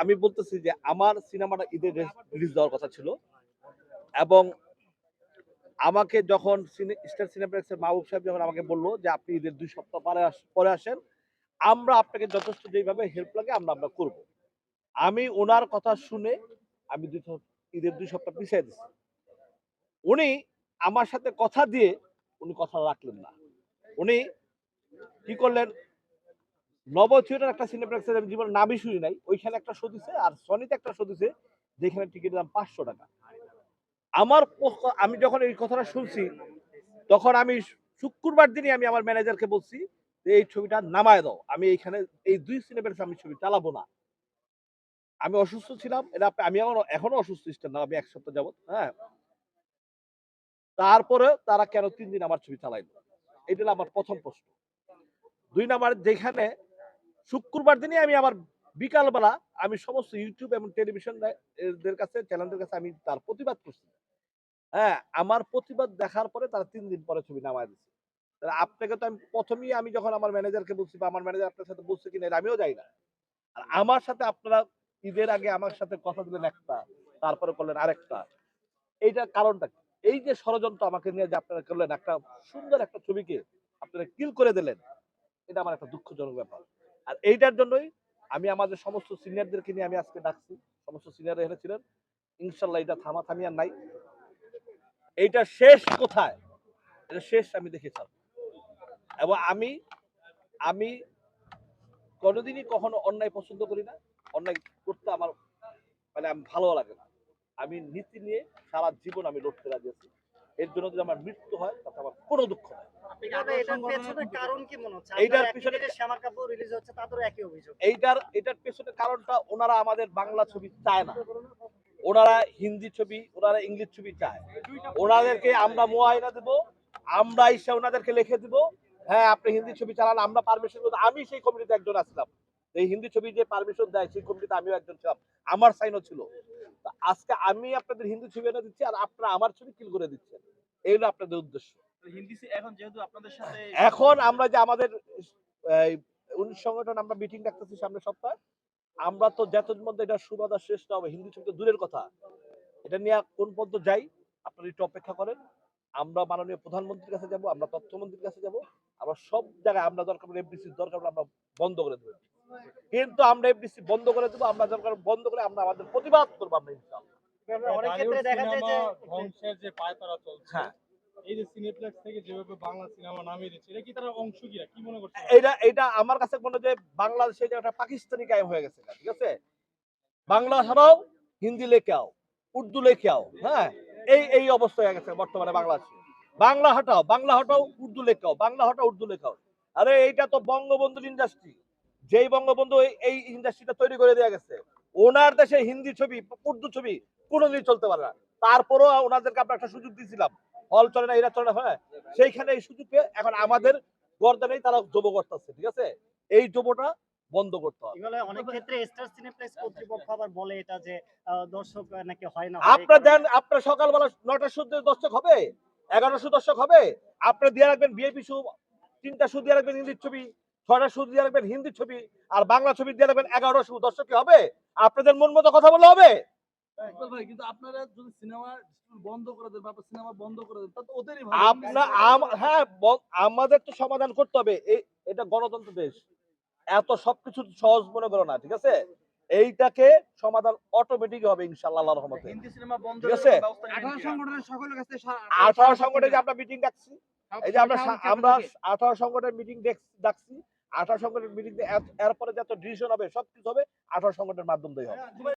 আমি বলতেছি যে আমার সিনেমাটা ঈদের রিলিজ দেওয়ার কথা ছিল। এবং আমাকে যখন স্টার সিনেপ্লেক্সের মাহবুব সাহেব যখন আমাকে বলল যে আপনি ঈদের দুই সপ্তাহ পরে পরে আসেন, আমরা আপনাকে যথেষ্ট যেভাবে হেল্প লাগে, আমরা আমরা করব। আমি ওনার কথা শুনে আমি দুই ঈদের দুই সপ্তাহ পিছিয়ে দিচ্ছি উনি আমার সাথে কথা দিয়ে উনি কথা রাখলেন না। উনি কি করলেন? নব থিয়েটার একটা আমি জীবনে নামই শুনি নাই। ওইখানে একটা শো দিছে আর সনিতে একটা শো দিছে, যেখানে টিকিটের দাম পাঁচশো টাকা। আমার আমি যখন এই কথাটা শুনছি, তখন আমি শুক্রবার দিনই আমি আমার ম্যানেজারকে বলছি যে, এই ছবিটা নামায় দাও। আমি এইখানে, এই দুই সিনেপ্লেক্স আমি ছবি চালাবো না। আমি অসুস্থ ছিলাম। এটা আমি এখনও এখনও অসুস্থ ছিলাম না আমি এক সপ্তাহ যাবত হ্যাঁ। তারপরে তারা কেন তিন দিন আমার ছবি চালাইলো? এটা আমার প্রথম প্রশ্ন। দুই নাম্বার, যেখানে শুক্রবার দিনই আমি আবার বিকালবেলা আমি সমস্ত ইউটিউব এবং টেলিভিশন কাছে চ্যানেলদের কাছে আমি তার প্রতিবাদ করছি। হ্যাঁ আমার প্রতিবাদ দেখার পরে তারা তিন দিন পরে ছবি নামায় দিচ্ছে তাহলে আপনাকে তো আমি প্রথমেই আমি যখন আমার ম্যানেজারকে বলছি বা আমার ম্যানেজার আপনার সাথে বলছে কিনা আমিও যাই না। আর আমার সাথে আপনারা ঈদের আগে আমার সাথে কথা দিলেন একটা, তারপরে করলেন আরেকটা। এইটার কারণটা এই যে ষড়যন্ত্র আমাকে নিয়ে যে আপনারা করলেন একটা সুন্দর একটা ছবিকে আপনারা কিল করে দিলেন, এটা আমার একটা দুঃখজনক ব্যাপার। আর এইটার জন্যই আমি আমাদের সমস্ত সিনিয়রদেরকে নিয়ে আমি আজকে ডাকছি। সমস্ত সিনিয়র এখানে ছিলেন। ইনশাল্লাহ এটা থামা থামি আর নাই। এইটা শেষ কোথায়? এটা শেষ আমি দেখেছি এবং আমি আমি কোনোদিনই কখনো অন্যায় পছন্দ করি না। অন্যায় করতে আমার মানে আমি ভালো লাগে না। আমি নীতি নিয়ে সারা জীবন আমি লড়তে রাজি আছি। এর জন্য যদি আমার মৃত্যু হয় তাতে আমার কোনো দুঃখ নেই। তবে এটার পেছনে কারণ কি হচ্ছে? এইটার এইটার পিছনে- পিছনে শ্যামা কাপুর রিলিজ হচ্ছে তাদেরও একই অভিযোগ। এইটার এটার পেছনে কারণটা ওনারা আমাদের বাংলা ছবি চায় না। ওনারা হিন্দি ছবি ওনারা ইংলিশ ছবি চায়। ওনাদেরকে আমরা মোয়াইনা দেব আমরা এসে ওনাদেরকে লিখে দিব হ্যাঁ আপনি হিন্দি ছবি চালান আমরা পারমিশন আমি সেই কমিটিতে একজন আসলাম এই হিন্দি ছবি যে পারমিশন দেয় সেই কমিটিতে আমিও একজন ছিলাম। আমার সাইনও ছিল। আজকে আমি আপনাদের হিন্দি ছবি এনে দিচ্ছি আর আপনারা আমার ছবি কিল করে দিচ্ছেন। এই হলো আপনাদের উদ্দেশ্য। এখন আমরা যে আমাদের সংগঠন আমরা মিটিং ডাকতেছি সামনের সপ্তাহে আমরা তো যতদিন মধ্যে এটা সুবাদা শেষ না হবে হিন্দি ছবি দূরের কথা। এটা নিয়ে কোন পর্যন্ত যাই আপনারা একটু অপেক্ষা করেন। আমরা মাননীয় প্রধানমন্ত্রীর কাছে যাব আমরা তথ্যমন্ত্রীর কাছে যাব আমরা সব জায়গায় আমরা দরকার এফডিসি দরকার হলে আমরা বন্ধ করে দেবো। কিন্তু আমরা এফডিসি বন্ধ করে দেবো আমরা দরকার বন্ধ করে আমরা আমাদের প্রতিবাদ করব আমরা ইনশাআল্লাহ। অনেক ক্ষেত্রে দেখা যায় যে ধ্বংসের যে পায়তারা চলছে হ্যাঁ। এই যে সিনেপ্লেক্স থেকে যেভাবে বাংলা সিনেমা নামিয়ে দিচ্ছে এটা কি তারা অংশ কিনা কি মনে করছে এটা এটা আমার কাছে মনে যে বাংলাদেশে যে একটা পাকিস্তানি কায়েম হয়ে গেছে ঠিক আছে? বাংলা ছাড়াও হিন্দি লেখাও উর্দু লেখাও হ্যাঁ? এই এই অবস্থা হয়ে গেছে বর্তমানে বাংলাদেশে। বাংলা হটাও বাংলা হটাও উর্দু লেখাও বাংলা হটাও উর্দু লেখাও। আরে এইটা তো বঙ্গবন্ধুর ইন্ডাস্ট্রি যেই বঙ্গবন্ধু এই- এই ইন্ডাস্ট্রিটা তৈরি করে দেওয়া গেছে। ওনার দেশে হিন্দি ছবি উর্দু ছবি কোনোদিন চলতে পারে না। তারপরও ওনাদেরকে আমরা একটা সুযোগ দিয়েছিলাম। হল চলে না এরা চলে না হ্যাঁ। সেইখানে এই সুযোগকে এখন আমাদের গর্দানেই তারা জব করতেছে ঠিক আছে? এই জবটা বন্ধ করতে হবে। অনেক ক্ষেত্রে স্টার সিনেপ্লেক্স কর্তৃপক্ষ আবার বলে এটা যে দর্শক নাকি হয় না আপনার দেন আপনার সকালবেলা নয়টার শুদ্ধ দর্শক হবে? এগারোটা শু দর্শক হবে? আপনার দিয়ে রাখবেন বিএপি শু তিনটা শু দিয়ে রাখবেন ইংলিশ ছবি। ছয়টা শু দিয়ে রাখবেন হিন্দি ছবি আর বাংলা ছবি দিয়ে রাখবেন এগারোটা শু দর্শক কি হবে? আপনাদের মন মতো কথা বলে হবে? কিন্তু আপনারা যদি সিনেমা বন্ধ করে দেন বা সিনেমা বন্ধ করে দেন তা তো ওদেরই আপনার হ্যাঁ আমাদের তো সমাধান করতে হবে। এটা গণতন্ত্র দেশ। এত সবকিছু সহজ মনে করো না ঠিক আছে? এইটাকে সমাধান অটোমেটিক হবে ইনশাআল্লাহ আল্লাহর রহমতে। হিন্দি সিনেমা বন্ধ ঠিক আছে? সংগঠনের সকলের কাছে আঠারো সংগঠনে যে আমরা মিটিং ডাকছি এই যে আমরা সংগঠনের মিটিং ডাকছি আঠারো সংকটের বিরুদ্ধে এরপরে যত ডিসিশন হবে সবকিছু হবে আঠারো সংকটের মাধ্যম দিয়ে হবে।